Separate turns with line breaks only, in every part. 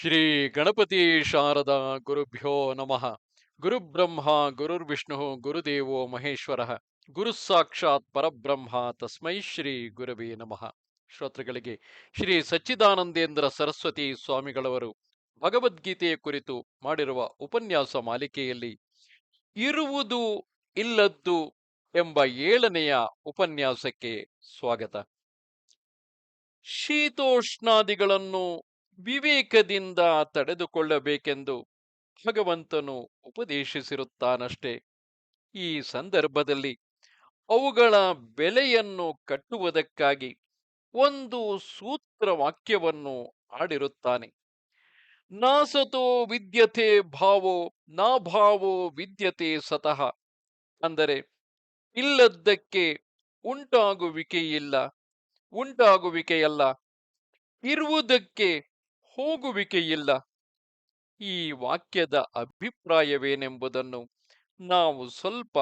ಶ್ರೀ ಗಣಪತಿ ಶಾರದಾ ಗುರುಭ್ಯೋ ನಮಃ. ಗುರುಬ್ರಹ್ಮ, ಗುರುರ್ವಿಷ್ಣು, ಗುರುದೇವೋ ಮಹೇಶ್ವರ. ಗುರು ಸಾಕ್ಷಾತ್ ಪರಬ್ರಹ್ಮ ತಸ್ಮೈ ಶ್ರೀ ಗುರವೇ ನಮಃ. ಶ್ರೋತೃಗಳಿಗೆ ಶ್ರೀ ಸಚ್ಚಿದಾನಂದೇಂದ್ರ ಸರಸ್ವತಿ ಸ್ವಾಮಿಗಳವರು ಭಗವದ್ಗೀತೆಯ ಕುರಿತು ಮಾಡಿರುವ ಉಪನ್ಯಾಸ ಮಾಲಿಕೆಯಲ್ಲಿ ಇರುವುದು ಇಲ್ಲದ್ದು ಎಂಬ ಏಳನೆಯ ಉಪನ್ಯಾಸಕ್ಕೆ ಸ್ವಾಗತ. ಶೀತೋಷ್ಣಾದಿಗಳನ್ನು ವಿವೇಕದಿಂದ ತಡೆದುಕೊಳ್ಳಬೇಕೆಂದು ಭಗವಂತನು ಉಪದೇಶಿಸಿರುತ್ತಾನಷ್ಟೇ. ಈ ಸಂದರ್ಭದಲ್ಲಿ ಅವುಗಳ ಬೆಲೆಯನ್ನು ಕಟ್ಟುವುದಕ್ಕಾಗಿ ಒಂದು ಸೂತ್ರ ವಾಕ್ಯವನ್ನು ಆಡಿರುತ್ತಾನೆ ನಾಸತೋ ವಿದ್ಯತೆ ಭಾವೋ, ನಾಭಾವೋ ವಿದ್ಯತೆ ಸತಃ. ಅಂದರೆ ಇಲ್ಲದ್ದಕ್ಕೆ ಉಂಟಾಗುವಿಕೆಯಿಲ್ಲ, ಉಂಟಾಗುವಿಕೆಯಲ್ಲ, ಇರುವುದಕ್ಕೆ ಹೋಗುವಿಕೆಯಿಲ್ಲ ಈ ವಾಕ್ಯದ ಅಭಿಪ್ರಾಯವೇನೆಂಬುದನ್ನು ನಾವು ಸ್ವಲ್ಪ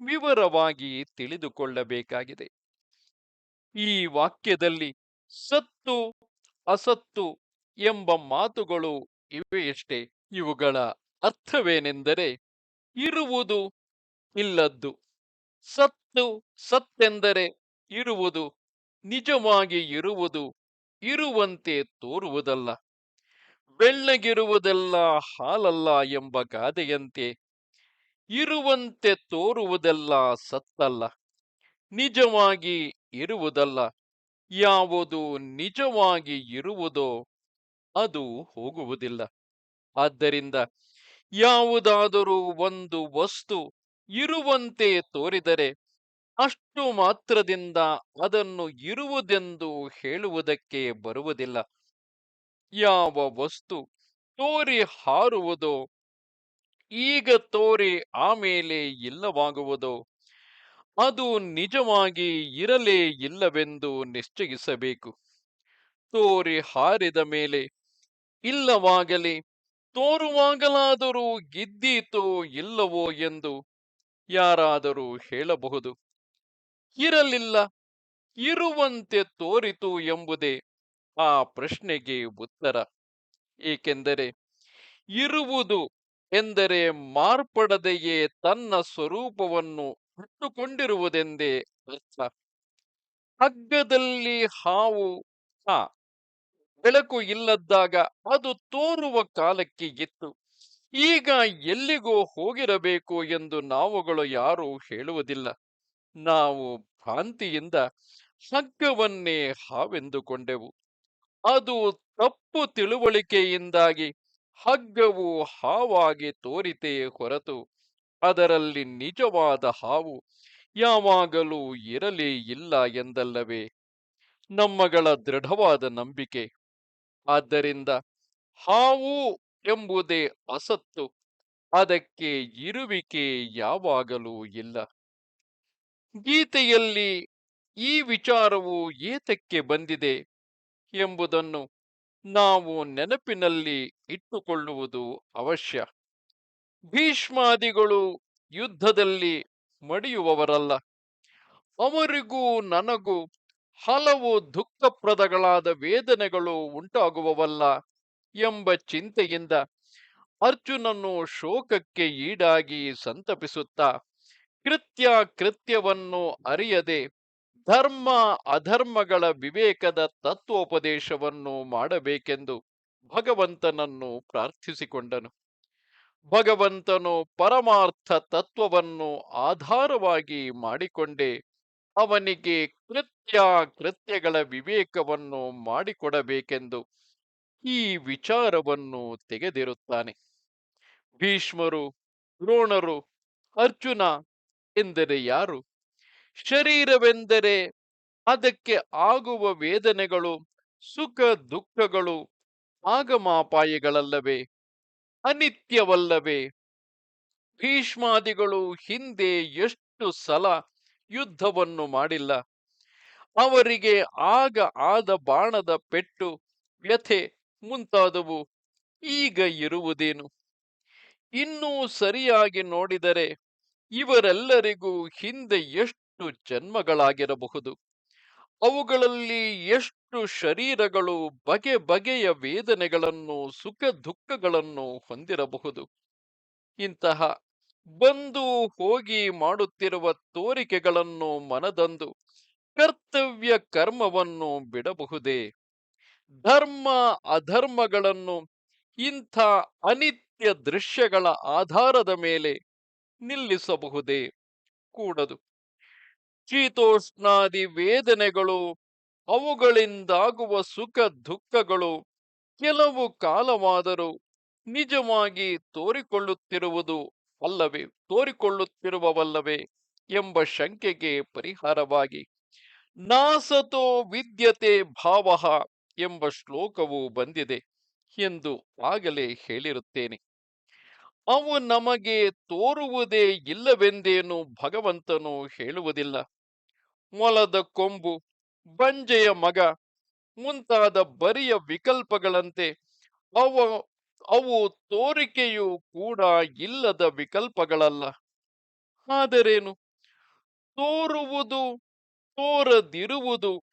ವಿವರವಾಗಿ ತಿಳಿದುಕೊಳ್ಳಬೇಕಾಗಿದೆ. ಈ ವಾಕ್ಯದಲ್ಲಿ ಸತ್ತು, ಅಸತ್ತು ಎಂಬ ಮಾತುಗಳು ಇವೆಯಷ್ಟೇ ಇವುಗಳ ಅರ್ಥವೇನೆಂದರೆ ಇರುವುದು ಇಲ್ಲದ್ದು. ಸತ್ತು, ಸತ್ತೆಂದರೆ ಇರುವುದು ನಿಜವಾಗಿ ಇರುವುದು ಇರುವಂತೆ ತೋರುವುದಲ್ಲ. ಬೆಳ್ಳಗಿರುವುದೆಲ್ಲ ಹಾಲಲ್ಲ ಎಂಬ ಗಾದೆಯಂತೆ. ಇರುವಂತೆ ತೋರುವುದೆಲ್ಲ ಸತ್ತಲ್ಲ. ನಿಜವಾಗಿ ಇರುವುದಲ್ಲ. ಯಾವುದು ನಿಜವಾಗಿ ಇರುವುದೋ ಅದು ಹೋಗುವುದಿಲ್ಲ. ಆದ್ದರಿಂದ ಯಾವುದಾದರೂ ಒಂದು ವಸ್ತು ಇರುವಂತೆ ತೋರಿದರೆ ಅಷ್ಟು ಮಾತ್ರದಿಂದ ಅದನ್ನು ಇರುವುದೆಂದು ಹೇಳುವುದಕ್ಕೆ ಬರುವುದಿಲ್ಲ. ಯಾವ ವಸ್ತು ತೋರಿ ಹಾರುವುದೋ, ಈಗ ತೋರಿ ಆಮೇಲೆ ಇಲ್ಲವಾಗುವುದೋ, ಅದು ನಿಜವಾಗಿ ಇರಲೇ ಇಲ್ಲವೆಂದು ನಿಶ್ಚಯಿಸಬೇಕು. ತೋರಿ ಹಾರಿದ ಮೇಲೆ ಇಲ್ಲವಾಗಲಿ, ತೋರುವಾಗಲಾದರೂ ಗಿದ್ದೀತೋ ಇಲ್ಲವೋ ಎಂದು ಯಾರಾದರೂ ಹೇಳಬಹುದು. ಇರಲಿಲ್ಲ. ಇರುವಂತೆ ತೋರಿತು ಎಂಬುದೇ ಆ ಪ್ರಶ್ನೆಗೆ ಉತ್ತರ. ಏಕೆಂದರೆ ಇರುವುದು ಎಂದರೆ ಮಾರ್ಪಡದೆಯೇ ತನ್ನ ಸ್ವರೂಪವನ್ನು ಇಟ್ಟುಕೊಂಡಿರುವುದೆಂದೇ ಅರ್ಥ. ಹಗ್ಗದಲ್ಲಿ ಹಾವು, ಹಾ, ಬೆಳಕು ಇಲ್ಲದಾಗ ಅದು ತೋರುವ ಕಾಲಕ್ಕೆ ಇತ್ತು. ಈಗ ಎಲ್ಲಿಗೋ ಹೋಗಿರಬೇಕು ಎಂದು ನಾವುಗಳು ಯಾರೂ ಹೇಳುವುದಿಲ್ಲ. ನಾವು ಭ್ರಾಂತಿಯಿಂದ ಹಗ್ಗವನ್ನೇ ಹಾವೆಂದುಕೊಂಡೆವು. ಅದು ತಪ್ಪು ತಿಳುವಳಿಕೆಯಿಂದಾಗಿ ಹಗ್ಗವು ಹಾವಾಗಿ ತೋರಿತೇ ಹೊರತು ಅದರಲ್ಲಿ ನಿಜವಾದ ಹಾವು ಯಾವಾಗಲೂ ಇರಲೇ ಇಲ್ಲ ಎಂದಲ್ಲವೇ? ನಮ್ಮಗಳ ದೃಢವಾದ ನಂಬಿಕೆ. ಆದ್ದರಿಂದ ಹಾವು ಎಂಬುದೇ ಅಸತ್ತು. ಅದಕ್ಕೆ ಇರುವಿಕೆ ಯಾವಾಗಲೂ ಇಲ್ಲ. ಗೀತೆಯಲ್ಲಿ ಈ ವಿಚಾರವು ಏತಕ್ಕೆ ಬಂದಿದೆ ಎಂಬುದನ್ನು ನಾವು ನೆನಪಿನಲ್ಲಿ ಇಟ್ಟುಕೊಳ್ಳುವುದು ಅವಶ್ಯ. ಭೀಷ್ಮಾದಿಗಳು ಯುದ್ಧದಲ್ಲಿ ಮಡಿಯುವವರಲ್ಲ. ಅವರಿಗೂ ನನಗೂ ಹಲವು ದುಃಖಪ್ರದಗಳಾದ ವೇದನೆಗಳು ಉಂಟಾಗುವವಲ್ಲ ಎಂಬ ಚಿಂತೆಯಿಂದ ಅರ್ಜುನನು ಶೋಕಕ್ಕೆ ಈಡಾಗಿ ಸಂತಪಿಸುತ್ತಾ ಕೃತ್ಯ ಕೃತ್ಯವನ್ನು ಅರಿಯದೆ ಧರ್ಮ ಅಧರ್ಮಗಳ ವಿವೇಕದ ತತ್ವೋಪದೇಶವನ್ನು ಮಾಡಬೇಕೆಂದು ಭಗವಂತನನ್ನು ಪ್ರಾರ್ಥಿಸಿಕೊಂಡನು. ಭಗವಂತನು ಪರಮಾರ್ಥ ತತ್ವವನ್ನು ಆಧಾರವಾಗಿ ಮಾಡಿಕೊಂಡೇ ಅವನಿಗೆ ಕೃತ್ಯ ಕೃತ್ಯಗಳ ವಿವೇಕವನ್ನು ಮಾಡಿಕೊಡಬೇಕೆಂದು ಈ ವಿಚಾರವನ್ನು ತೆಗೆದಿರುತ್ತಾನೆ. ಭೀಷ್ಮರು, ದ್ರೋಣರು, ಅರ್ಜುನ ಎಂದರೆ ಯಾರು? ಶರೀರವೆಂದರೆ ಅದಕ್ಕೆ ಆಗುವ ವೇದನೆಗಳು, ಸುಖ ದುಃಖಗಳು ಆಗಮಾಪಾಯಗಳಲ್ಲವೇ ಅನಿತ್ಯವಲ್ಲವೇ? ಭೀಷ್ಮಾದಿಗಳು ಹಿಂದೆ ಎಷ್ಟು ಸಲ ಯುದ್ಧವನ್ನು ಮಾಡಿಲ್ಲ. ಅವರಿಗೆ ಆಗ ಆದ ಬಾಣದ ಪೆಟ್ಟು, ವ್ಯಥೆ ಮುಂತಾದವು. ಈಗ ಇರುವುದೇನು? ಇನ್ನೂ ಸರಿಯಾಗಿ ನೋಡಿದರೆ ಇವರೆಲ್ಲರಿಗೂ ಹಿಂದೆ ಎಷ್ಟು ಜನ್ಮಗಳಾಗಿರಬಹುದು? ಅವುಗಳಲ್ಲಿ ಎಷ್ಟು ಶರೀರಗಳು ಬಗೆ ಬಗೆಯ ವೇದನೆಗಳನ್ನು, ಸುಖ ದುಃಖಗಳನ್ನು ಹೊಂದಿರಬಹುದು? ಇಂತಹ ಬಂದು ಹೋಗಿ ಮಾಡುತ್ತಿರುವ ತೋರಿಕೆಗಳನ್ನು ಮನದಂದು ಕರ್ತವ್ಯ ಕರ್ಮವನ್ನು ಬಿಡಬಹುದೇ? ಧರ್ಮ ಅಧರ್ಮಗಳನ್ನು ಇಂಥ ಅನಿತ್ಯ ದೃಶ್ಯಗಳ ಆಧಾರದ ಮೇಲೆ ನಿಲ್ಲಿಸಬಹುದೇ? ಕೂಡದು. ಶೀತೋಷ್ಣಾದಿ ವೇದನೆಗಳು, ಅವುಗಳಿಂದಾಗುವ ಸುಖ ದುಃಖಗಳು ಕೆಲವು ಕಾಲವಾದರೂ ನಿಜವಾಗಿ ತೋರಿಕೊಳ್ಳುತ್ತಿರುವುದು ಅಲ್ಲವೇ? ತೋರಿಕೊಳ್ಳುತ್ತಿರುವವಲ್ಲವೇ? ಎಂಬ ಶಂಕೆಗೆ ಪರಿಹಾರವಾಗಿ, ನಾಸತೋ ವಿದ್ಯತೆ ಭಾವಃ ಎಂಬ ಶ್ಲೋಕವು ಬಂದಿದೆ ಎಂದು ಆಗಲೇ ಹೇಳಿರುತ್ತೇನೆ. ಅವು ನಮಗೆ ತೋರುವುದೇ ಇಲ್ಲವೆಂದೇನು ಭಗವಂತನು ಹೇಳುವುದಿಲ್ಲ. ಮೊಲದ ಕೊಂಬು, ಬಂಜೆಯ ಮಗ, ಮುಂತಾದ ಬರಿಯ ವಿಕಲ್ಪಗಳಂತೆ ಅವ, ಅವು ತೋರಿಕೆಯು ಕೂಡ ಇಲ್ಲದ ವಿಕಲ್ಪಗಳಲ್ಲ. ಆದರೇನು? ತೋರುವುದು, ತೋರದಿರುವುದು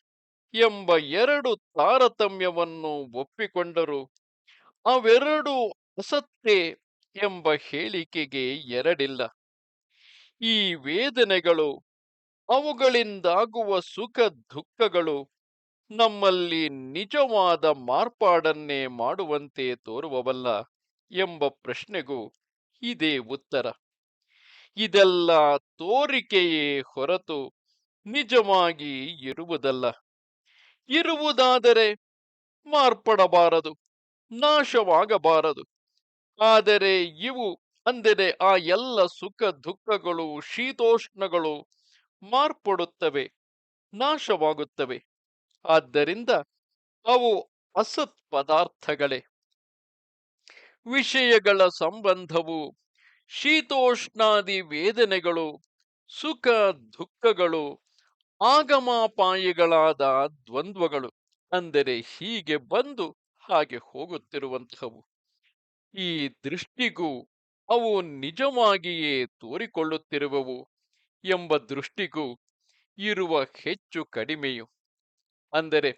ಎಂಬ ಎರಡು ತಾರತಮ್ಯವನ್ನು ಒಪ್ಪಿಕೊಂಡರು. ಅವೆರಡು ಅಸತ್ತೇ ಎಂಬ ಹೇಳಿಕೆಗೆ ಎರಡಿಲ್ಲ. ಈ ವೇದನೆಗಳು ಅವುಗಳಿಂದಾಗುವ ಸುಖ ದುಃಖಗಳು ನಮ್ಮಲ್ಲಿ ನಿಜವಾದ ಮಾರ್ಪಾಡನ್ನೇ ಮಾಡುವಂತೆ ತೋರುವವಲ್ಲ ಎಂಬ ಪ್ರಶ್ನೆಗೂ ಇದೇ ಉತ್ತರ. ಇದೆಲ್ಲ ತೋರಿಕೆಯೇ ಹೊರತು ನಿಜವಾಗಿ ಇರುವುದಲ್ಲ. ಇರುವುದಾದರೆ ಮಾರ್ಪಡಬಾರದು, ನಾಶವಾಗಬಾರದು. ಆದರೆ ಇವು ಅಂದರೆ ಆ ಎಲ್ಲ ಸುಖ ದುಃಖಗಳು, ಶೀತೋಷ್ಣಗಳು ಮಾರ್ಪಡುತ್ತವೆ, ನಾಶವಾಗುತ್ತವೆ. ಆದ್ದರಿಂದ ಅವು ಅಸತ್ ಪದಾರ್ಥಗಳೇ. ವಿಷಯಗಳ ಸಂಬಂಧವು, ಶೀತೋಷ್ಣಾದಿ ವೇದನೆಗಳು, ಸುಖ ದುಃಖಗಳು, ಆಗಮಾಪಾಯಿಗಳಾದ ದ್ವಂದ್ವಗಳು, ಅಂದರೆ ಹೀಗೆ ಬಂದು ಹಾಗೆ ಹೋಗುತ್ತಿರುವಂತಹವು ಈ ದೃಷ್ಟಿಗೂ ಅವು ನಿಜವಾಗಿಯೇ ತೋರಿಕೊಳ್ಳುತ್ತಿರುವವು ಎಂಬ ದೃಷ್ಟಿಗೂ ಇರುವ ಹೆಚ್ಚು ಕಡಿಮೆಯು. ಅಂದರೆ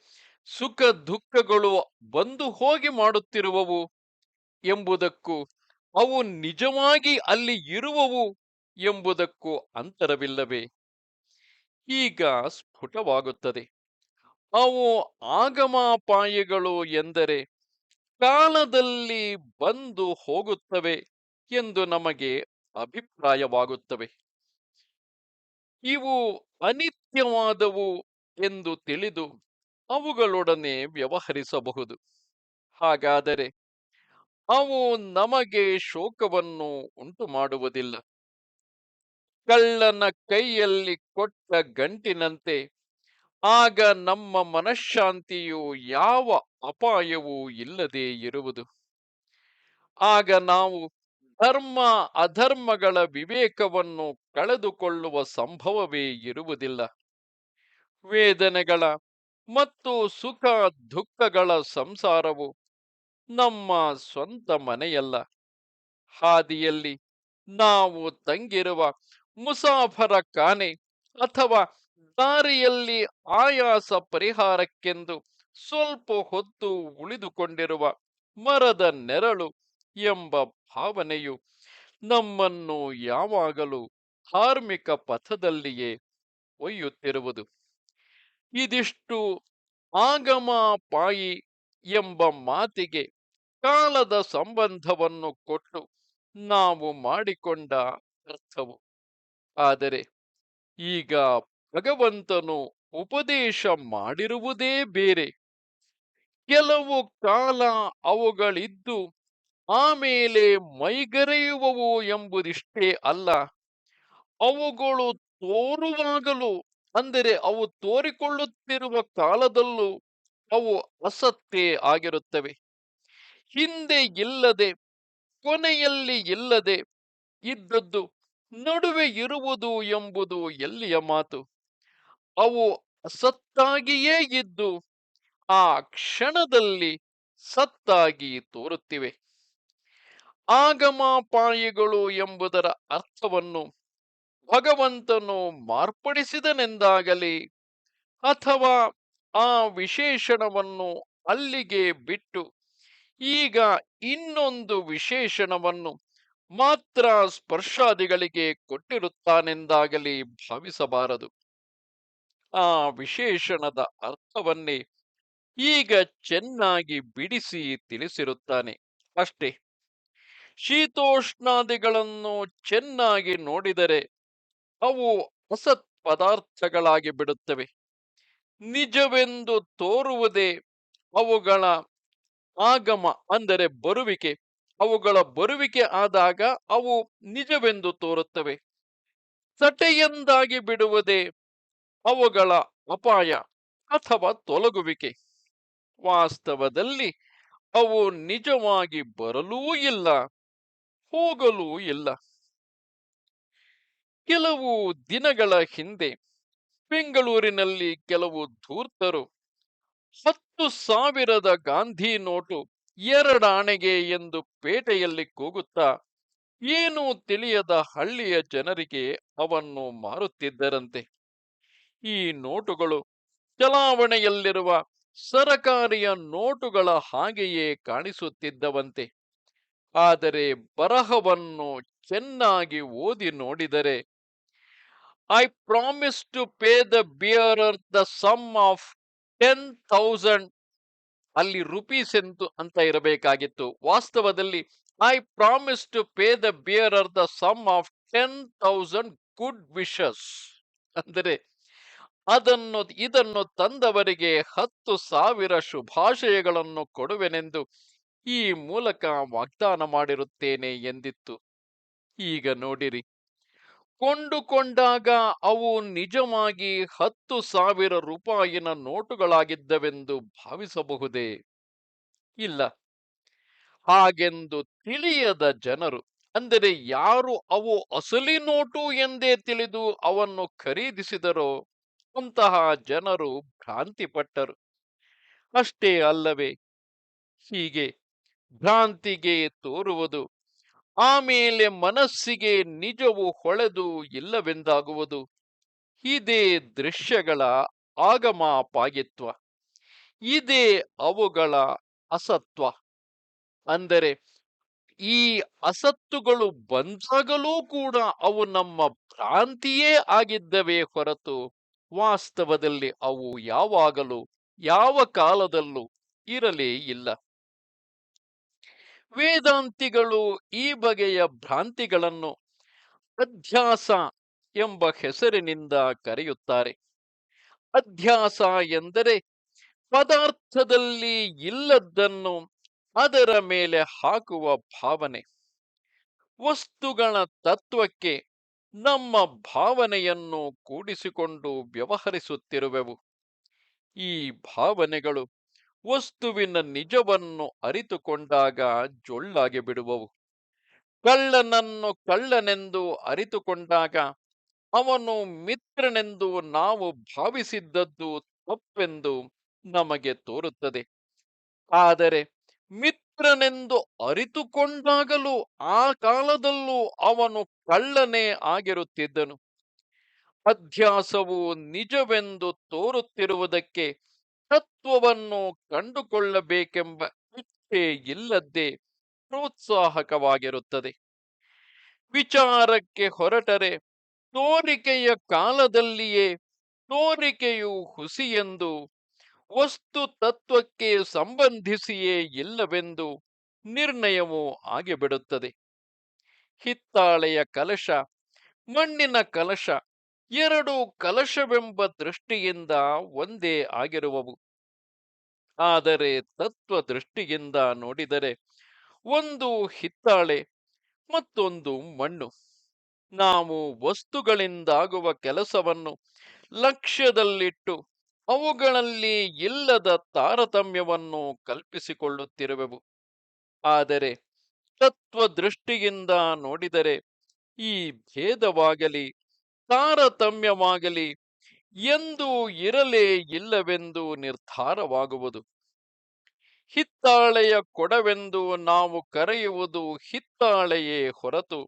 ಸುಖ ದುಃಖಗಳು ಬಂದು ಹೋಗಿ ಮಾಡುತ್ತಿರುವವು ಎಂಬುದಕ್ಕೂ ಅವು ನಿಜವಾಗಿ ಅಲ್ಲಿ ಇರುವವು ಎಂಬುದಕ್ಕೂ ಅಂತರವಿಲ್ಲವೇ? ಈಗ ಸ್ಫುಟವಾಗುತ್ತದೆ. ಅವು ಆಗಮಾಪಾಯಗಳು ಎಂದರೆ ಕಾಲದಲ್ಲಿ ಬಂದು ಹೋಗುತ್ತವೆ ಎಂದು ನಮಗೆ ಅಭಿಪ್ರಾಯವಾಗುತ್ತವೆ. ಇವು ಅನಿತ್ಯವಾದವು ಎಂದು ತಿಳಿದು ಅವುಗಳೊಡನೆ ವ್ಯವಹರಿಸಬಹುದು. ಹಾಗಾದರೆ ಅವು ನಮಗೆ ಶೋಕವನ್ನು ಉಂಟು ಮಾಡುವುದಿಲ್ಲ ಕಳ್ಳನ ಕೈಯಲ್ಲಿ ಕೊಟ್ಟ ಗಂಟಿನಂತೆ ಆಗ ನಮ್ಮ ಮನಃಶಾಂತಿಯು ಯಾವ ಅಪಾಯವೂ ಇಲ್ಲದೆ ಇರುವುದು. ಆಗ ನಾವು ಧರ್ಮ, ಅಧರ್ಮಗಳ ವಿವೇಕವನ್ನು ಕಳೆದುಕೊಳ್ಳುವ ಸಂಭವವೇ ಇರುವುದಿಲ್ಲ. ವೇದನೆಗಳ ಮತ್ತು ಸುಖ, ದುಃಖಗಳ ಸಂಸಾರವು ನಮ್ಮ ಸ್ವಂತ ಮನೆಯಲ್ಲ. ಹಾದಿಯಲ್ಲಿ ನಾವು ತಂಗಿರುವ ಮುಸಾಫರ ಕಾನೆ ಅಥವಾ ದಾರಿಯಲ್ಲಿ ಆಯಾಸ ಪರಿಹಾರಕ್ಕೆಂದು ಸ್ವಲ್ಪ ಹೊತ್ತು ಉಳಿದುಕೊಂಡಿರುವ ಮರದ ನೆರಳು ಎಂಬ ಭಾವನೆಯು ನಮ್ಮನ್ನು ಯಾವಾಗಲೂ ಧಾರ್ಮಿಕ ಪಥದಲ್ಲಿಯೇ ಒಯ್ಯುತ್ತಿರುವುದು. ಇದಿಷ್ಟು ಆಗಮಾಪಾಯಿ ಎಂಬ ಮಾತಿಗೆ ಕಾಲದ ಸಂಬಂಧವನ್ನು ಕೊಟ್ಟು ನಾವು ಮಾಡಿಕೊಂಡ ಅರ್ಥವು. ಆದರೆ ಈಗ ಭಗವಂತನು ಉಪದೇಶ ಮಾಡಿರುವುದೇ ಬೇರೆ. ಕೆಲವು ಕಾಲ ಅವುಗಳಿದ್ದು ಆಮೇಲೆ ಮೈಗರೆಯುವವು ಎಂಬುದಿಷ್ಟೇ ಅಲ್ಲ. ಅವುಗಳು ತೋರುವಾಗಲೂ, ಅಂದರೆ ಅವು ತೋರಿಕೊಳ್ಳುತ್ತಿರುವ ಕಾಲದಲ್ಲೂ ಅವು ಅಸತ್ತೇ ಆಗಿರುತ್ತವೆ. ಹಿಂದೆ ಇಲ್ಲದೆ, ಕೊನೆಯಲ್ಲಿ ಇಲ್ಲದೆ ಇದ್ದದ್ದು ನಡುವೆ ಇರುವುದು ಎಂಬುದು ಎಲ್ಲಿಯ ಮಾತು? ಅವು ಅಸತ್ತಾಗಿಯೇ ಇದ್ದು ಆ ಕ್ಷಣದಲ್ಲಿ ಸತ್ತಾಗಿ ತೋರುತ್ತಿವೆ. ಆಗಮಾಪಾಯಿಗಳು ಎಂಬುದರ ಅರ್ಥವನ್ನು ಭಗವಂತನು ಮಾರ್ಪಡಿಸಿದನೆಂದಾಗಲಿ ಅಥವಾ ಆ ವಿಶೇಷಣವನ್ನು ಅಲ್ಲಿಗೆ ಬಿಟ್ಟು ಈಗ ಇನ್ನೊಂದು ವಿಶೇಷಣವನ್ನು ಮಾತ್ರ ಸ್ಪರ್ಶಾದಿಗಳಿಗೆ ಕೊಟ್ಟಿರುತ್ತಾನೆಂದಾಗಲಿ ಭಾವಿಸಬಾರದು. ಆ ವಿಶೇಷಣದ ಅರ್ಥವನ್ನೇ ಈಗ ಚೆನ್ನಾಗಿ ಬಿಡಿಸಿ ತಿಳಿಸಿರುತ್ತಾನೆ. ಅಷ್ಟೇ. ಶೀತೋಷ್ಣಾದಿಗಳನ್ನು ಚೆನ್ನಾಗಿ ನೋಡಿದರೆ ಅವು ಅಸತ್ ಪದಾರ್ಥಗಳಾಗಿ ಬಿಡುತ್ತವೆ. ನಿಜವೆಂದು ತೋರುವುದೇ ಅವುಗಳ ಆಗಮ, ಅಂದರೆ ಬರುವಿಕೆ. ಅವುಗಳ ಬರುವಿಕೆ ಆದಾಗ ಅವು ನಿಜವೆಂದು ತೋರುತ್ತವೆ. ಸಟೆಯೆಂದಾಗಿ ಬಿಡುವುದೇ ಅವುಗಳ ಅಪಾಯ ಅಥವಾ ತೊಲಗುವಿಕೆ. ವಾಸ್ತವದಲ್ಲಿ ಅವು ನಿಜವಾಗಿ ಬರಲೂ ಇಲ್ಲ, ಹೋಗಲೂ ಇಲ್ಲ. ಕೆಲವು ದಿನಗಳ ಹಿಂದೆ ಬೆಂಗಳೂರಿನಲ್ಲಿ ಕೆಲವು ಧೂರ್ತರು ಹತ್ತು ಸಾವಿರದ ಗಾಂಧಿ ನೋಟು ಎರಡಾಣೆಗೆ ಎಂದು ಪೇಟೆಯಲ್ಲಿ ಕೂಗುತ್ತಾ ಏನೂ ತಿಳಿಯದ ಹಳ್ಳಿಯ ಜನರಿಗೆ ಅವನ್ನು ಮಾರುತ್ತಿದ್ದರಂತೆ. ಈ ನೋಟುಗಳು ಚಲಾವಣೆಯಲ್ಲಿರುವ ಸರಕಾರಿಯ ನೋಟುಗಳ ಹಾಗೆಯೇ ಕಾಣಿಸುತ್ತಿದ್ದವಂತೆ. ಆದರೆ ಬರಹವನ್ನು ಚೆನ್ನಾಗಿ ಓದಿ ನೋಡಿದರೆ I promise to pay the bearer the sum of ten thousand ಅಲ್ಲಿ ರುಪೀಸ್ ಎಂತು ಅಂತ ಇರಬೇಕಾಗಿತ್ತು. ವಾಸ್ತವದಲ್ಲಿ I promise to pay the bearer the sum of ten thousand good wishes ಅಂದರೆ ಅದನ್ನು, ಇದನ್ನು ತಂದವರಿಗೆ ಹತ್ತು ಸಾವಿರ ಶುಭಾಶಯಗಳನ್ನು ಕೊಡುವೆನೆಂದು ಈ ಮೂಲಕ ವಾಗ್ದಾನ ಮಾಡಿರುತ್ತೇನೆ ಎಂದಿತ್ತು. ಈಗ ನೋಡಿರಿ. ಕೊಂಡುಕೊಂಡಾಗ ಅವು ನಿಜವಾಗಿ ಹತ್ತು ಸಾವಿರ ರೂಪಾಯಿನ ನೋಟುಗಳಾಗಿದ್ದವೆಂದು ಭಾವಿಸಬಹುದೇ? ಇಲ್ಲ. ಹಾಗೆಂದು ತಿಳಿಯದ ಜನರು, ಅಂದರೆ ಯಾರು ಅವು ಅಸಲಿ ನೋಟು ಎಂದೇ ತಿಳಿದು ಅವನ್ನು ಖರೀದಿಸಿದರೋ ಅಂತಹ ಜನರು ಭ್ರಾಂತಿ ಪಟ್ಟರು ಅಷ್ಟೇ ಅಲ್ಲವೇ, ಹೀಗೆ ಭ್ರಾಂತಿಗೆ ತೋರುವುದು, ಆಮೇಲೆ ಮನಸ್ಸಿಗೆ ನಿಜವು ಹೊಳೆದು ಇಲ್ಲವೆಂದಾಗುವುದು, ಇದೇ ದೃಶ್ಯಗಳ ಆಗಮಾಪಾಗಿತ್ವ ಇದೇ ಅವುಗಳ ಅಸತ್ವ. ಅಂದರೆ, ಈ ಅಸತ್ತುಗಳು ಬಂದಾಗಲೂ ಕೂಡ ಅವು ನಮ್ಮ ಭ್ರಾಂತಿಯೇ ಆಗಿದ್ದವೇ ಹೊರತು ವಾಸ್ತವದಲ್ಲಿ ಅವು ಯಾವಾಗಲೂ ಯಾವ ಕಾಲದಲ್ಲೂ ಇರಲೇ ಇಲ್ಲ. ವೇದಾಂತಿಗಳು ಈ ಬಗೆಯ ಭ್ರಾಂತಿಗಳನ್ನು ಅಧ್ಯಾಸ ಎಂಬ ಹೆಸರಿನಿಂದ ಕರೆಯುತ್ತಾರೆ. ಅಧ್ಯಾಸ ಎಂದರೆ ಪದಾರ್ಥದಲ್ಲಿ ಇಲ್ಲದ್ದನ್ನು ಅದರ ಮೇಲೆ ಹಾಕುವ ಭಾವನೆ. ವಸ್ತುಗಳ ತತ್ವಕ್ಕೆ ನಮ್ಮ ಭಾವನೆಯನ್ನು ಕೂಡಿಸಿಕೊಂಡು ವ್ಯವಹರಿಸುತ್ತಿರುವೆವು. ಈ ಭಾವನೆಗಳು ವಸ್ತುವಿನ ನಿಜವನ್ನು ಅರಿತುಕೊಂಡಾಗ ಜೊಳ್ಳಾಗಿ ಬಿಡುವವು. ಕಳ್ಳನನ್ನು ಕಳ್ಳನೆಂದು ಅರಿತುಕೊಂಡಾಗ ಅವನು ಮಿತ್ರನೆಂದು ನಾವು ಭಾವಿಸಿದ್ದದ್ದು ತಪ್ಪೆಂದು ನಮಗೆ ತೋರುತ್ತದೆ. ಆದರೆ ಮಿತ್ರನೆಂದು ಅರಿತುಕೊಂಡಾಗಲೂ ಆ ಕಾಲದಲ್ಲೂ ಅವನು ಕಳ್ಳನೇ ಆಗಿರುತ್ತಿದ್ದನು. ಅಧ್ಯಾಸವು ನಿಜವೆಂದು ತೋರುತ್ತಿರುವುದಕ್ಕೆ ತತ್ವವನ್ನು ಕಂಡುಕೊಳ್ಳಬೇಕೆಂಬ ಇಚ್ಛೆ ಇಲ್ಲದೆ ಪ್ರೋತ್ಸಾಹಕವಾಗಿರುತ್ತದೆ. ವಿಚಾರಕ್ಕೆ ಹೊರಟರೆ ತೋರಿಕೆಯ ಕಾಲದಲ್ಲಿಯೇ ತೋರಿಕೆಯು ಹುಸಿಯೆಂದು ವಸ್ತು ತತ್ವಕ್ಕೆ ಸಂಬಂಧಿಸಿಯೇ ಇಲ್ಲವೆಂದು ನಿರ್ಣಯವು ಆಗಿಬಿಡುತ್ತದೆ. ಹಿತ್ತಾಳೆಯ ಕಲಶ, ಮಣ್ಣಿನ ಕಲಶ, ಎರಡು ಕಲಶವೆಂಬ ದೃಷ್ಟಿಯಿಂದ ಒಂದೇ ಆಗಿರುವವು. ಆದರೆ ತತ್ವ ದೃಷ್ಟಿಯಿಂದ ನೋಡಿದರೆ ಒಂದು ಹಿತ್ತಾಳೆ, ಮತ್ತೊಂದು ಮಣ್ಣು. ನಾವು ವಸ್ತುಗಳಿಂದಾಗುವ ಕೆಲಸವನ್ನು ಲಕ್ಷ್ಯದಲ್ಲಿಟ್ಟು ಅವುಗಳಲ್ಲಿ ಇಲ್ಲದ ತಾರತಮ್ಯವನ್ನು ಕಲ್ಪಿಸಿಕೊಳ್ಳುತ್ತಿರುವೆವು. ಆದರೆ ತತ್ವದೃಷ್ಟಿಯಿಂದ ನೋಡಿದರೆ ಈ ಭೇದವಾಗಲಿ, ತಾರತಮ್ಯವಾಗಲಿ ಎಂದು ಇರಲೇ ಇಲ್ಲವೆಂದು ನಿರ್ಧಾರವಾಗುವುದು. ಹಿತ್ತಾಳೆಯ ಕೊಡವೆಂದು ನಾವು ಕರೆಯುವುದು ಹಿತ್ತಾಳೆಯೇ ಹೊರತು,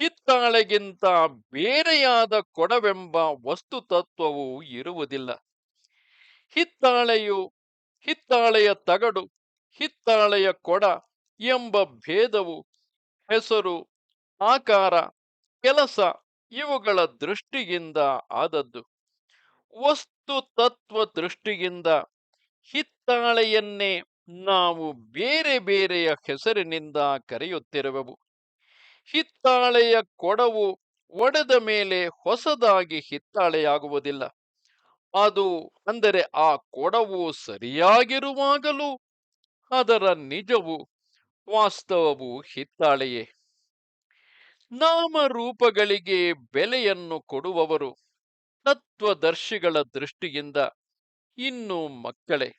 ಹಿತ್ತಾಳೆಗಿಂತ ಬೇರೆಯಾದ ಕೊಡವೆಂಬ ವಸ್ತು ತತ್ವವು ಇರುವುದಿಲ್ಲ. ಹಿತ್ತಾಳೆಯು, ಹಿತ್ತಾಳೆಯ ತಗಡು, ಹಿತ್ತಾಳೆಯ ಕೊಡ ಎಂಬ ಭೇದವು, ಹೆಸರು, ಆಕಾರ, ಕೆಲಸ ಇವುಗಳ ದೃಷ್ಟಿಯಿಂದ ಆದದ್ದು. ವಸ್ತು ತತ್ವ ದೃಷ್ಟಿಯಿಂದ ಹಿತ್ತಾಳೆಯನ್ನೇ ನಾವು ಬೇರೆ ಬೇರೆಯ ಹೆಸರಿನಿಂದ ಕರೆಯುತ್ತಿರುವೆವು. ಹಿತ್ತಾಳೆಯ ಕೊಡವು ಒಡೆದ ಮೇಲೆ ಹೊಸದಾಗಿ ಹಿತ್ತಾಳೆಯಾಗುವುದಿಲ್ಲ. ಅದು ಅಂದರೆ ಆ ಕೊಡವು ಸರಿಯಾಗಿರುವಾಗಲೂ ಅದರ ನಿಜವು ವಾಸ್ತವವು ಹಿತ್ತಾಳೆಯೇ. ನಾಮರೂಪಗಳಿಗೆ ಬೆಲೆಯನ್ನು ಕೊಡುವವರು ತತ್ವದರ್ಶಿಗಳ ದೃಷ್ಟಿಯಿಂದ ಇನ್ನು ಮಕ್ಕಳೇ.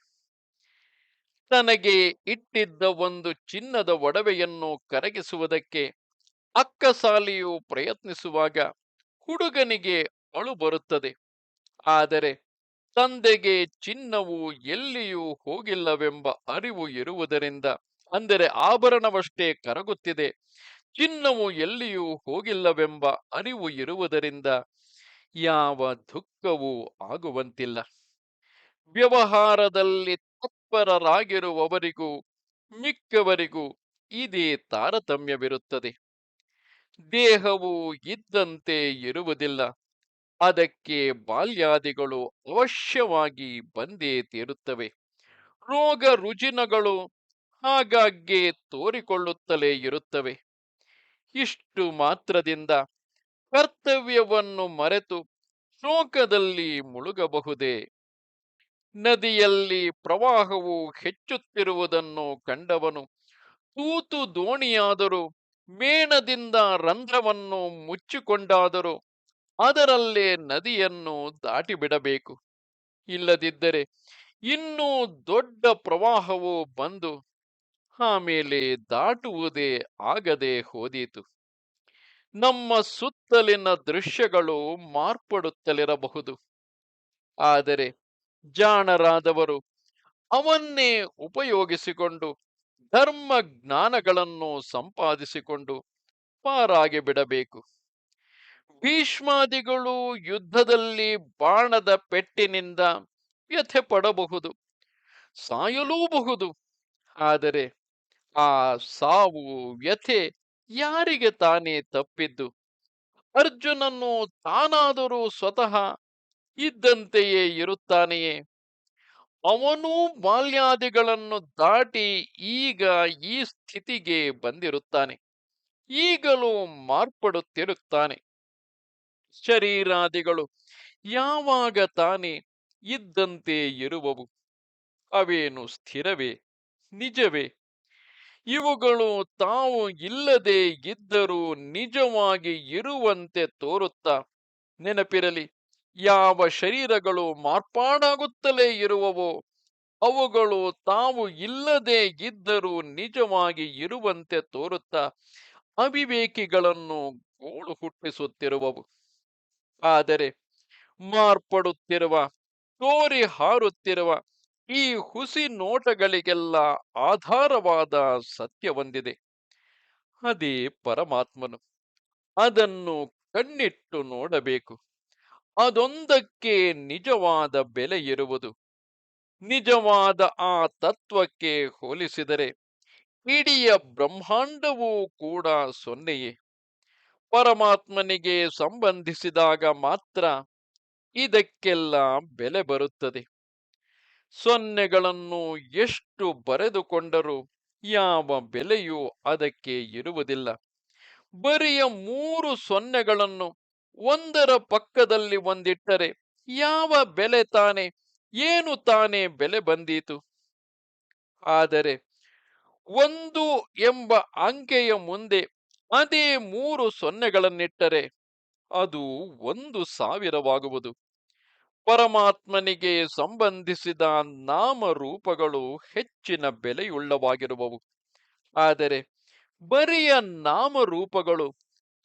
ತನಗೆ ಇಟ್ಟಿದ್ದ ಒಂದು ಚಿನ್ನದ ಒಡವೆಯನ್ನು ಕರಗಿಸುವುದಕ್ಕೆ ಅಕ್ಕಸಾಲಿಯು ಪ್ರಯತ್ನಿಸುವಾಗ ಹುಡುಗನಿಗೆ ಅಳು ಬರುತ್ತದೆ. ಆದರೆ ತಂದೆಗೆ ಚಿನ್ನವು ಎಲ್ಲಿಯೂ ಹೋಗಿಲ್ಲವೆಂಬ ಅರಿವು ಇರುವುದರಿಂದ, ಅಂದರೆ ಆಭರಣವಷ್ಟೇ ಕರಗುತ್ತಿದೆ, ಚಿನ್ನವು ಎಲ್ಲಿಯೂ ಹೋಗಿಲ್ಲವೆಂಬ ಅರಿವು ಇರುವುದರಿಂದ ಯಾವ ದುಃಖವೂ ಆಗುವಂತಿಲ್ಲ. ವ್ಯವಹಾರದಲ್ಲಿ ತತ್ಪರರಾಗಿರುವವರಿಗೂ, ಮಿಕ್ಕವರಿಗೂ ಇದೇ ತಾರತಮ್ಯವಿರುತ್ತದೆ. ದೇಹವು ಇದ್ದಂತೆ ಇರುವುದಿಲ್ಲ. ಅದಕ್ಕೆ ಬಾಲ್ಯಾದಿಗಳು ಅವಶ್ಯವಾಗಿ ಬಂದೇ ತೀರುತ್ತವೆ. ರೋಗ ರುಜಿನಗಳು ಹಾಗಾಗ್ಗೆ ತೋರಿಕೊಳ್ಳುತ್ತಲೇ ಇರುತ್ತವೆ. ಇಷ್ಟು ಮಾತ್ರದಿಂದ ಕರ್ತವ್ಯವನ್ನು ಮರೆತು ಶೋಕದಲ್ಲಿ ಮುಳುಗಬಹುದೇ? ನದಿಯಲ್ಲಿ ಪ್ರವಾಹವು ಹೆಚ್ಚುತ್ತಿರುವುದನ್ನು ಕಂಡವನು ತೂತು ದೋಣಿಯಾದರೂ ಮೇಣದಿಂದ ರಂಧ್ರವನ್ನು ಮುಚ್ಚಿಕೊಂಡಾದರೂ ಅದರಲ್ಲೇ ನದಿಯನ್ನು ದಾಟಿಬಿಡಬೇಕು. ಇಲ್ಲದಿದ್ದರೆ ಇನ್ನೂ ದೊಡ್ಡ ಪ್ರವಾಹವು ಬಂದು ಆಮೇಲೆ ದಾಟುವುದೇ ಆಗದೆ ಹೋದೀತು. ನಮ್ಮ ಸುತ್ತಲಿನ ದೃಶ್ಯಗಳು ಮಾರ್ಪಡುತ್ತಲಿರಬಹುದು. ಆದರೆ ಜಾಣರಾದವರು ಅವನ್ನೇ ಉಪಯೋಗಿಸಿಕೊಂಡು ಧರ್ಮ ಜ್ಞಾನಗಳನ್ನು ಸಂಪಾದಿಸಿಕೊಂಡು ಪಾರಾಗಿ ಬಿಡಬೇಕು ಭೀಷ್ಮಾದಿಗಳು ಯುದ್ಧದಲ್ಲಿ ಬಾಣದ ಪೆಟ್ಟಿನಿಂದ ವ್ಯಥೆ ಪಡಬಹುದು ಸಾಯಲೂಬಹುದು. ಆದರೆ ಆ ಸಾವು, ವ್ಯಥೆ ಯಾರಿಗೆ ತಾನೇ ತಪ್ಪಿದ್ದು? ಅರ್ಜುನನ್ನು ತಾನಾದರೂ ಸ್ವತಃ ಇದ್ದಂತೆಯೇ ಇರುತ್ತಾನೆಯೇ? ಅವನೂ ಬಾಲ್ಯಾದಿಗಳನ್ನು ದಾಟಿ ಈಗ ಈ ಸ್ಥಿತಿಗೆ ಬಂದಿರುತ್ತಾನೆ. ಈಗಲೂ ಮಾರ್ಪಡುತ್ತಿರುತ್ತಾನೆ. ಶರೀರಾದಿಗಳು ಯಾವಾಗ ತಾನೇ ಇದ್ದಂತೆ ಇರುವವು, ಅವೇನು ಸ್ಥಿರವೇ, ನಿಜವೇ? ಇವುಗಳು ತಾವು ಇಲ್ಲದೆ ಇದ್ದರೂ ನಿಜವಾಗಿ ಇರುವಂತೆ ತೋರುತ್ತಾ? ನೆನಪಿರಲಿ, ಯಾವ ಶರೀರಗಳು ಮಾರ್ಪಾಡಾಗುತ್ತಲೇ ಇರುವವೋ, ಅವುಗಳು ತಾವು ಇಲ್ಲದೆ ಇದ್ದರೂ ನಿಜವಾಗಿ ಇರುವಂತೆ ತೋರುತ್ತಾ? ಅವಿವೇಕಿಗಳನ್ನು ಗೋಳು ಹುಟ್ಟಿಸುತ್ತಿರುವವು. ಆದರೆ ಮಾರ್ಪಡುತ್ತಿರುವ, ತೋರಿ ಹಾರುತ್ತಿರುವ ಈ ಹುಸಿ ನೋಟಗಳಿಗೆಲ್ಲ ಆಧಾರವಾದ ಸತ್ಯವೊಂದಿದೆ ಅದೇ ಪರಮಾತ್ಮನು ಅದನ್ನು ಕಣ್ಣಿಟ್ಟು ನೋಡಬೇಕು. ಅದೊಂದಕ್ಕೆ ನಿಜವಾದ ಬೆಲೆ ಇರುವುದು. ನಿಜವಾದ ಆ ತತ್ವಕ್ಕೆ ಹೋಲಿಸಿದರೆ, ಇಡೀ ಬ್ರಹ್ಮಾಂಡವೂ ಕೂಡ ಸೊನ್ನೆಯೇ. ಪರಮಾತ್ಮನಿಗೆ ಸಂಬಂಧಿಸಿದಾಗ ಮಾತ್ರ ಇದಕ್ಕೆಲ್ಲ ಬೆಲೆ ಬರುತ್ತದೆ. ಸೊನ್ನೆಗಳನ್ನು ಎಷ್ಟು ಬರೆದುಕೊಂಡರೂ ಯಾವ ಬೆಲೆಯೂ ಅದಕ್ಕೆ ಇರುವುದಿಲ್ಲ. ಬರಿಯ ಮೂರು ಸೊನ್ನೆಗಳನ್ನು ಒಂದರ ಪಕ್ಕದಲ್ಲಿ ಒಂದಿಟ್ಟರೆ ಯಾವ ಬೆಲೆ ತಾನೆ, ಏನು ತಾನೇ ಬೆಲೆ ಬಂದೀತು? ಆದರೆ ಒಂದು ಎಂಬ ಅಂಕೆಯ ಮುಂದೆ ಅದೇ ಮೂರು ಸೊನ್ನೆಗಳನ್ನಿಟ್ಟರೆ ಅದು ಒಂದು ಸಾವಿರವಾಗುವುದು. ಪರಮಾತ್ಮನಿಗೆ ಸಂಬಂಧಿಸಿದ ನಾಮರೂಪಗಳು ಹೆಚ್ಚಿನ ಬೆಲೆಯುಳ್ಳವಾಗಿರುವವು. ಆದರೆ ಬರಿಯ ನಾಮರೂಪಗಳು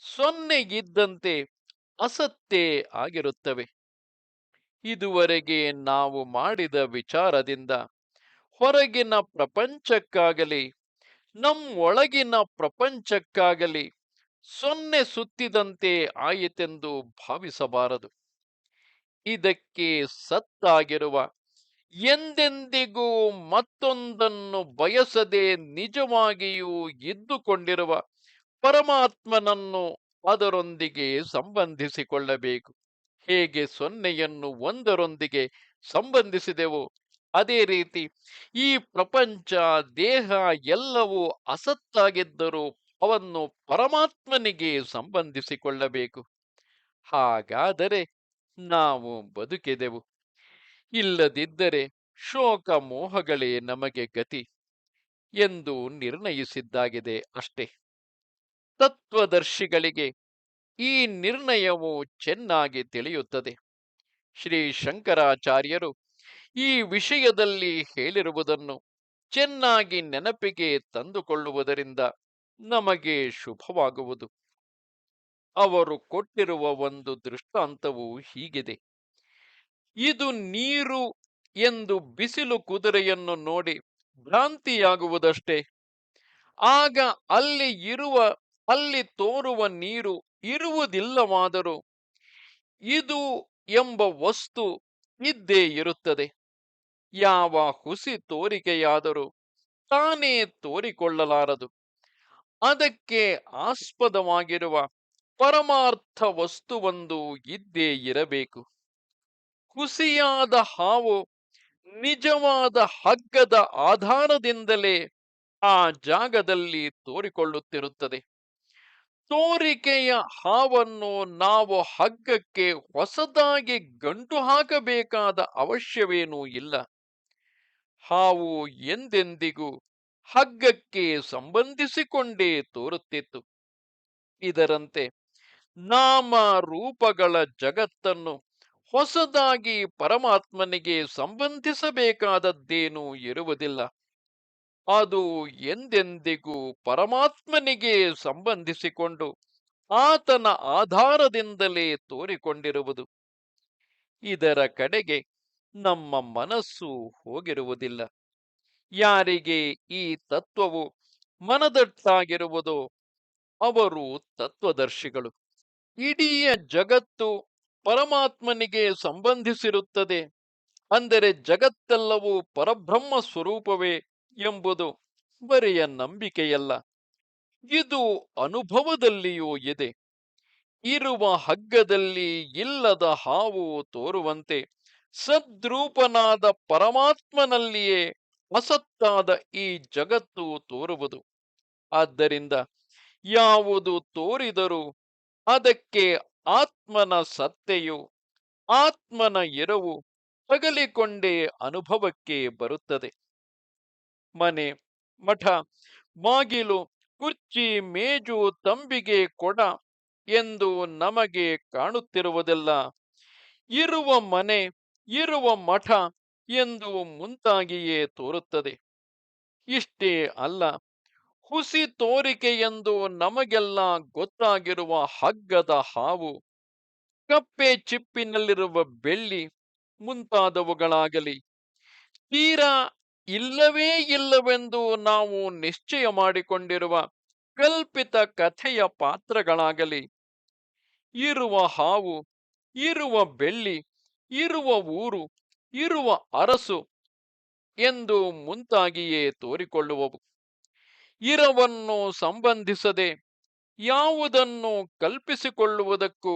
ಸೊನ್ನೆ ಇದ್ದಂತೆ ಅಸತ್ತೇ ಆಗಿರುತ್ತವೆ. ಇದುವರೆಗೆ ನಾವು ಮಾಡಿದ ವಿಚಾರದಿಂದ ಹೊರಗಿನ ಪ್ರಪಂಚಕ್ಕಾಗಲಿ ನಮ್ಮೊಳಗಿನ ಪ್ರಪಂಚಕ್ಕಾಗಲಿ ಸೊನ್ನೆ ಸುತ್ತಿದಂತೆ ಆಯಿತೆಂದು ಭಾವಿಸಬಾರದು. ಇದಕ್ಕೆ ಸತ್ತಾಗಿರುವ ಎಂದೆಂದಿಗೂ ಮತ್ತೊಂದನ್ನು ಬಯಸದೆ ನಿಜವಾಗಿಯೂ ಇದ್ದುಕೊಂಡಿರುವ ಪರಮಾತ್ಮನನ್ನು ಅದರೊಂದಿಗೆ ಸಂಬಂಧಿಸಿಕೊಳ್ಳಬೇಕು. ಹೇಗೆ ಸೊನ್ನೆಯನ್ನು ಒಂದರೊಂದಿಗೆ ಸಂಬಂಧಿಸಿದೆವು? ಅದೇ ರೀತಿ ಈ ಪ್ರಪಂಚ, ದೇಹ ಎಲ್ಲವೂ ಅಸತ್ತಾಗಿದ್ದರೂ ಅವನ್ನು ಪರಮಾತ್ಮನಿಗೆ ಸಂಬಂಧಿಸಿಕೊಳ್ಳಬೇಕು. ಹಾಗಾದರೆ ನಾವು ಬದುಕಿದೆವು. ಇಲ್ಲದಿದ್ದರೆ ಶೋಕ ಮೋಹಗಳೇ ನಮಗೆ ಗತಿ ಎಂದು ನಿರ್ಣಯಿಸಿದ್ದಾಗಿದೆ ಅಷ್ಟೇ. ತತ್ವದರ್ಶಿಗಳಿಗೆ ಈ ನಿರ್ಣಯವು ಚೆನ್ನಾಗಿ ತಿಳಿಯುತ್ತದೆ. ಶ್ರೀ ಶಂಕರಾಚಾರ್ಯರು ಈ ವಿಷಯದಲ್ಲಿ ಹೇಳಿರುವುದನ್ನು ಚೆನ್ನಾಗಿ ನೆನಪಿಗೆ ತಂದುಕೊಳ್ಳುವುದರಿಂದ ನಮಗೆ ಶುಭವಾಗುವುದು. ಅವರು ಕೊಟ್ಟಿರುವ ಒಂದು ದೃಷ್ಟಾಂತವು ಹೀಗಿದೆ. ಇದು ನೀರು ಎಂದು ಬಿಸಿಲು ಕುದುರೆಯನ್ನು ನೋಡಿ ಭ್ರಾಂತಿಯಾಗುವುದಷ್ಟೇ. ಆಗ ಅಲ್ಲಿ ಇರುವ, ಅಲ್ಲಿ ತೋರುವ ನೀರು ಇರುವುದಿಲ್ಲವಾದರೂ ಇದು ಎಂಬ ವಸ್ತು ಇದ್ದೇ ಇರುತ್ತದೆ. ಯಾವ ಹುಸಿ ತೋರಿಕೆಯಾದರೂ ತಾನೇ ತೋರಿಕೊಳ್ಳಲಾರದು. ಅದಕ್ಕೆ ಆಸ್ಪದವಾಗಿರುವ ಪರಮಾರ್ಥ ವಸ್ತುವೊಂದು ಇದ್ದೇ ಇರಬೇಕು. ಹುಸಿಯಾದ ಹಾವು ನಿಜವಾದ ಹಗ್ಗದ ಆಧಾರದಿಂದಲೇ ಆ ಜಾಗದಲ್ಲಿ ತೋರಿಕೊಳ್ಳುತ್ತಿರುತ್ತದೆ. ತೋರಿಕೆಯ ಹಾವನ್ನು ನಾವು ಹಗ್ಗಕ್ಕೆ ಹೊಸದಾಗಿ ಗಂಟು ಹಾಕಬೇಕಾದ ಅವಶ್ಯವೇನೂ ಇಲ್ಲ. ಹಾವು ಎಂದೆಂದಿಗೂ ಹಗ್ಗಕ್ಕೆ ಸಂಬಂಧಿಸಿಕೊಂಡೇ ತೋರುತ್ತಿತ್ತು. ಇದರಂತೆ ನಾಮ ರೂಪಗಳ ಜಗತ್ತನ್ನು ಹೊಸದಾಗಿ ಪರಮಾತ್ಮನಿಗೆ ಸಂಬಂಧಿಸಬೇಕಾದದ್ದೇನೂ ಇರುವುದಿಲ್ಲ. ಅದು ಎಂದೆಂದಿಗೂ ಪರಮಾತ್ಮನಿಗೆ ಸಂಬಂಧಿಸಿಕೊಂಡು ಆತನ ಆಧಾರದಿಂದಲೇ ತೋರಿಕೊಂಡಿರುವುದು. ಇದರ ಕಡೆಗೆ ನಮ್ಮ ಮನಸ್ಸು ಹೋಗಿರುವುದಿಲ್ಲ. ಯಾರಿಗೆ ಈ ತತ್ವವು ಮನದಟ್ಟಾಗಿರುವುದೋ ಅವರು ತತ್ವದರ್ಶಿಗಳು. ಇಡೀ ಜಗತ್ತು ಪರಮಾತ್ಮನಿಗೆ ಸಂಬಂಧಿಸಿರುತ್ತದೆ. ಅಂದರೆ ಜಗತ್ತೆಲ್ಲವೂ ಪರಬ್ರಹ್ಮ ಸ್ವರೂಪವೇ ಎಂಬುದು ಬರೆಯ ನಂಬಿಕೆಯಲ್ಲ. ಇದು ಅನುಭವದಲ್ಲಿಯೂ ಇದೆ. ಇರುವ ಹಗ್ಗದಲ್ಲಿ ಇಲ್ಲದ ಹಾವು ತೋರುವಂತೆ ಸದ್ರೂಪನಾದ ಪರಮಾತ್ಮನಲ್ಲಿಯೇ ಅಸತ್ತಾದ ಈ ಜಗತ್ತು ತೋರುವುದು. ಆದ್ದರಿಂದ ಯಾವುದು ತೋರಿದರೂ ಅದಕ್ಕೆ ಆತ್ಮನ ಸತ್ತೆಯು, ಆತ್ಮನ ಎರವು ತಗಲಿಕೊಂಡೇ ಅನುಭವಕ್ಕೆ ಬರುತ್ತದೆ. ಮನೆ, ಮಠ, ಬಾಗಿಲು, ಕುರ್ಚಿ, ಮೇಜು, ತಂಬಿಗೆ ಕೊಡ ಎಂದು ನಮಗೆ ಕಾಣುತ್ತಿರುವುದೆಲ್ಲ ಇರುವ ಮನೆ ಇರುವ ಮಠ ಎಂದು ಮುಂತಾಗಿಯೇ ತೋರುತ್ತದೆ. ಇಷ್ಟೇ ಅಲ್ಲ, ಹುಸಿ ತೋರಿಕೆ ಎಂದು ನಮಗೆಲ್ಲ ಗೊತ್ತಾಗಿರುವ ಹಗ್ಗದ ಹಾವು, ಕಪ್ಪೆ ಚಿಪ್ಪಿನಲ್ಲಿರುವ ಬೆಳ್ಳಿ ಮುಂತಾದವುಗಳಾಗಲಿ, ತೀರಾ ಇಲ್ಲವೇ ಇಲ್ಲವೆಂದು ನಾವು ನಿಶ್ಚಯ ಮಾಡಿಕೊಂಡಿರುವ ಕಲ್ಪಿತ ಕಥೆಯ ಪಾತ್ರಗಳಾಗಲಿ, ಇರುವ ಹಾವು, ಇರುವ ಬೆಳ್ಳಿ ಇರುವ ಊರು, ಇರುವ ಅರಸು ಎಂದು ಮುಂತಾಗಿಯೇ ತೋರಿಕೊಳ್ಳುವವು. ಇರವನ್ನು ಸಂಬಂಧಿಸದೆ ಯಾವುದನ್ನು ಕಲ್ಪಿಸಿಕೊಳ್ಳುವುದಕ್ಕೂ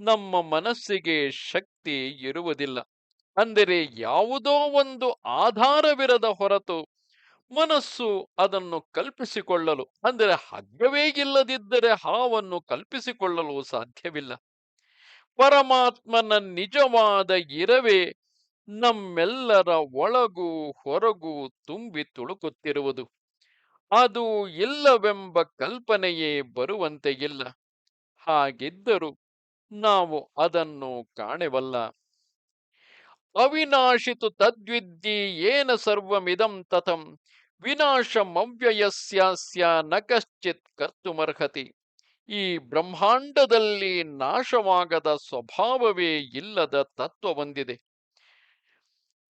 ನಮ್ಮ ಮನಸ್ಸಿಗೆ ಶಕ್ತಿ ಇರುವುದಿಲ್ಲ. ಅಂದರೆ ಯಾವುದೋ ಒಂದು ಆಧಾರವಿರದ ಹೊರತು ಮನಸ್ಸು ಅದನ್ನು ಕಲ್ಪಿಸಿಕೊಳ್ಳಲು, ಅಂದರೆ ಹಗ್ಗವೇ ಇಲ್ಲದಿದ್ದರೆ ಹಾವನ್ನು ಕಲ್ಪಿಸಿಕೊಳ್ಳಲು ಸಾಧ್ಯವಿಲ್ಲ. ಪರಮಾತ್ಮನ ನಿಜವಾದ ಇರವೇ ನಮ್ಮೆಲ್ಲರ ಒಳಗೂ ಹೊರಗೂ ತುಂಬಿ ತುಳುಕುತ್ತಿರುವುದು. ಅದು ಇಲ್ಲವೆಂಬ ಕಲ್ಪನೆಯೇ ಬರುವಂತೆ ಇಲ್ಲ ಹಾಗಿದ್ದರೂ ನಾವು ಅದನ್ನು ಕಾಣೆವಲ್ಲ. ಅವಿನಾಶಿತು ತದ್ವಿದ್ಯಿ ಏನ ಸರ್ವಮಿದಂ ತಥಂ. ವಿನಾಶಮವ್ಯಯಸ್ಯಾಸ್ಯ ನ ಕಶ್ಚಿತ್ ಕರ್ತುಮರ್ಹತಿ. ಈ ಬ್ರಹ್ಮಾಂಡದಲ್ಲಿ ನಾಶವಾಗದ ಸ್ವಭಾವವೇ ಇಲ್ಲದ ತತ್ವ ಹೊಂದಿದೆ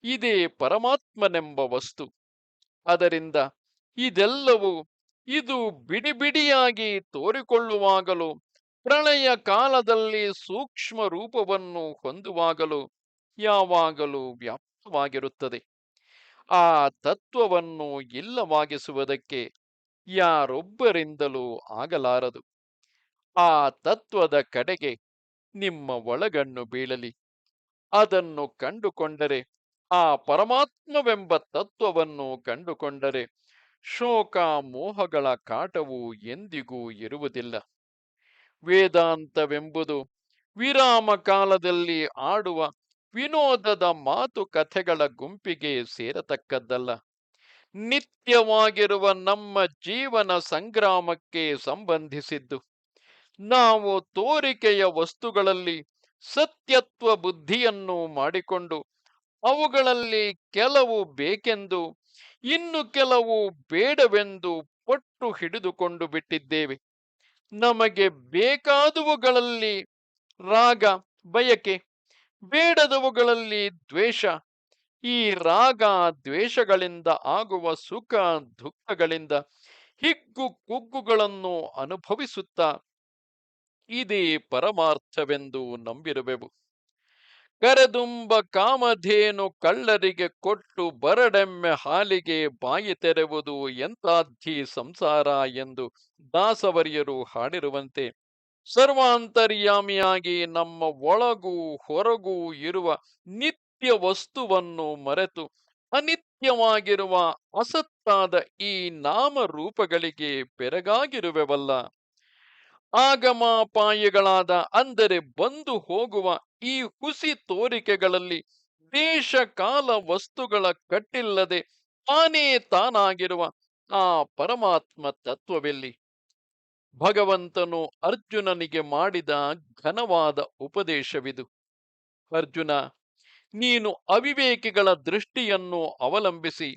ಇದೇ ಪರಮಾತ್ಮನೆಂಬ ವಸ್ತು. ಅದರಿಂದ ಇದೆಲ್ಲವೂ ಇದು ಬಿಡಿಬಿಡಿಯಾಗಿ ತೋರಿಕೊಳ್ಳುವಾಗಲೂ, ಪ್ರಳಯ ಕಾಲದಲ್ಲಿ ಸೂಕ್ಷ್ಮ ರೂಪವನ್ನು ಹೊಂದುವಾಗಲೂ ಯಾವಾಗಲೂ ವ್ಯಾಪ್ತವಾಗಿರುತ್ತದೆ. ಆ ತತ್ವವನ್ನು ಇಲ್ಲವಾಗಿಸುವುದಕ್ಕೆ ಯಾರೊಬ್ಬರಿಂದಲೂ ಆಗಲಾರದು. ಆ ತತ್ವದ ಕಡೆಗೆ ನಿಮ್ಮ ಒಳಗಣ್ಣು ಬೀಳಲಿ. ಅದನ್ನು ಕಂಡುಕೊಂಡರೆ, ಆ ಪರಮಾತ್ಮವೆಂಬ ತತ್ವವನ್ನು ಕಂಡುಕೊಂಡರೆ ಶೋಕ ಮೋಹಗಳ ಕಾಟವು ಎಂದಿಗೂ ಇರುವುದಿಲ್ಲ. ವೇದಾಂತವೆಂಬುದು ವಿರಾಮ ಕಾಲದಲ್ಲಿ ಆಡುವ ವಿನೋದದ ಮಾತುಕಥೆಗಳ ಗುಂಪಿಗೆ ಸೇರತಕ್ಕದ್ದಲ್ಲ. ನಿತ್ಯವಾಗಿರುವ ನಮ್ಮ ಜೀವನ ಸಂಗ್ರಾಮಕ್ಕೆ ಸಂಬಂಧಿಸಿದ್ದು. ನಾವು ತೋರಿಕೆಯ ವಸ್ತುಗಳಲ್ಲಿ ಸತ್ಯತ್ವ ಬುದ್ಧಿಯನ್ನು ಮಾಡಿಕೊಂಡು ಅವುಗಳಲ್ಲಿ ಕೆಲವು ಬೇಕೆಂದು, ಇನ್ನು ಕೆಲವು ಬೇಡವೆಂದು ಪಟ್ಟು ಹಿಡಿದುಕೊಂಡು ಬಿಟ್ಟಿದ್ದೇವೆ. ನಮಗೆ ಬೇಕಾದವುಗಳಲ್ಲಿ ರಾಗ, ಬಯಕೆ, ಬೇಡದವುಗಳಲ್ಲಿ ದ್ವೇಷ, ಈ ರಾಗ ದ್ವೇಷಗಳಿಂದ ಆಗುವ ಸುಖ ದುಃಖಗಳಿಂದ ಹಿಗ್ಗು ಕುಗ್ಗುಗಳನ್ನು ಅನುಭವಿಸುತ್ತಾ ಇದೇ ಪರಮಾರ್ಥವೆಂದು ನಂಬಿರುವೆವು ಕರೆದುಂಬ ಕಾಮಧೇನು ಕಳ್ಳರಿಗೆ ಕೊಟ್ಟು ಬರಡೆಮ್ಮೆ ಹಾಲಿಗೆ ಬಾಯಿ ತೆರೆವುದು ಎಂತಾದ್ಧಿ ಸಂಸಾರ ಎಂದು ದಾಸವರಿಯರು ಹಾಡಿರುವಂತೆ. ಸರ್ವಾಂತರ್ಯಾಮಿಯಾಗಿ ನಮ್ಮ ಒಳಗೂ ಹೊರಗೂ ಇರುವ ನಿತ್ಯ ವಸ್ತುವನ್ನು ಮರೆತು ಅನಿತ್ಯವಾಗಿರುವ ಅಸತ್ತಾದ ಈ ನಾಮರೂಪಗಳಿಗೆ ಬೆರಗಾಗಿರುವೆವಲ್ಲ. ಆಗಮಾಪಾಯಿಗಳಾದ ಅಂದರೆ ಬಂದು ಹೋಗುವ ಈ ಹುಸಿ ತೋರಿಕೆಗಳಲ್ಲಿ ದೇಶ ಕಾಲ ವಸ್ತುಗಳ ಕಟ್ಟಿಲ್ಲದೆ ತಾನೇ ತಾನಾಗಿರುವ ಆ ಪರಮಾತ್ಮ ತತ್ವವೆಲ್ಲಿ? ಭಗವಂತನು ಅರ್ಜುನನಿಗೆ ಮಾಡಿದ ಘನವಾದ ಉಪದೇಶವಿದು. ಅರ್ಜುನ, ನೀನು ಅವಿವೇಕಿಗಳ ದೃಷ್ಟಿಯನ್ನು ಅವಲಂಬಿಸಿ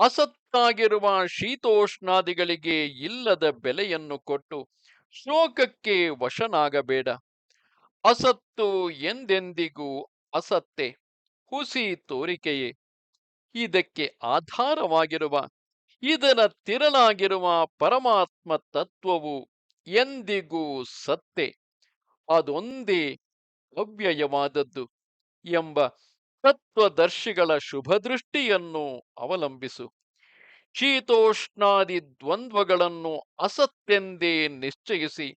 ಅಸತ್ತಾಗಿರುವ ಶೀತೋಷ್ಣಾದಿಗಳಿಗೆ ಇಲ್ಲದ ಬೆಲೆಯನ್ನು ಕೊಟ್ಟು ಶೋಕಕ್ಕೆ ವಶನಾಗಬೇಡ. ಅಸತ್ತು ಎಂದೆಂದಿಗೂ ಅಸತ್ತೆ, ಹುಸಿ ತೋರಿಕೆಯೇ. ಇದಕ್ಕೆ ಆಧಾರವಾಗಿರುವ, ಇದರ ತಿರಳಾಗಿರುವ ಪರಮಾತ್ಮ ತತ್ವವು ಎಂದಿಗೂ ಸತ್ತೆ, ಅದೊಂದೇ ಅವ್ಯಯವಾದದ್ದು ಎಂಬ ತತ್ವದರ್ಶಿಗಳ ಶುಭದೃಷ್ಟಿಯನ್ನು ಅವಲಂಬಿಸು. ಶೀತೋಷ್ಣಾದಿ ದ್ವಂದ್ವಗಳನ್ನು ಅಸತ್ತೆಂದೇ ನಿಶ್ಚಯಿಸಿ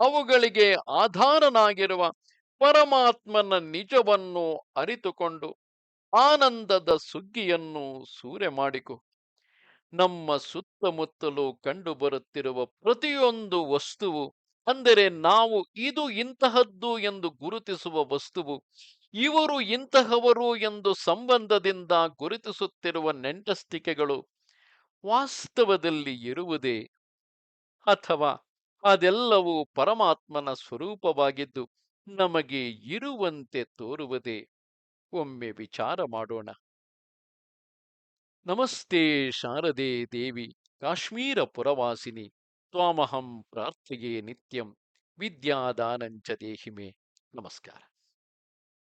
ಅವುಗಳಿಗೆ ಆಧಾರನಾಗಿರುವ ಪರಮಾತ್ಮನ ನಿಜವನ್ನು ಅರಿತುಕೊಂಡು ಆನಂದದ ಸುಗ್ಗಿಯನ್ನು ಸೂರೆ ಮಾಡಿಕೊ. ನಮ್ಮ ಸುತ್ತಮುತ್ತಲು ಕಂಡುಬರುತ್ತಿರುವ ಪ್ರತಿಯೊಂದು ವಸ್ತುವು, ಅಂದರೆ ನಾವು ಇದು ಇಂತಹದ್ದು ಎಂದು ಗುರುತಿಸುವ ವಸ್ತುವು, ಇವರು ಇಂತಹವರು ಎಂದು ಸಂಬಂಧದಿಂದ ಗುರುತಿಸುತ್ತಿರುವ ನೆಂಟಸ್ತಿಕೆಗಳು ವಾಸ್ತವದಲ್ಲಿ ಇರುವುದೇ ಅಥವಾ ಅದೆಲ್ಲವೂ ಪರಮಾತ್ಮನ ಸ್ವರೂಪವಾಗಿದ್ದು ನಮಗೆ ಇರುವಂತೆ ತೋರುವುದೇ? ಒಮ್ಮೆ ವಿಚಾರ ಮಾಡೋಣ. ನಮಸ್ತೆ ಶಾರದೆ ದೇವಿ, ಕಾಶ್ಮೀರ ಪುರವಾಸಿನಿ. ತ್ವಾಮಹಂ ಪ್ರಾರ್ಥೆಯೇ ನಿತ್ಯಂ. ವಿದ್ಯಾದಾನಂಚ ದೇಹಿಮೆ. ನಮಸ್ಕಾರ.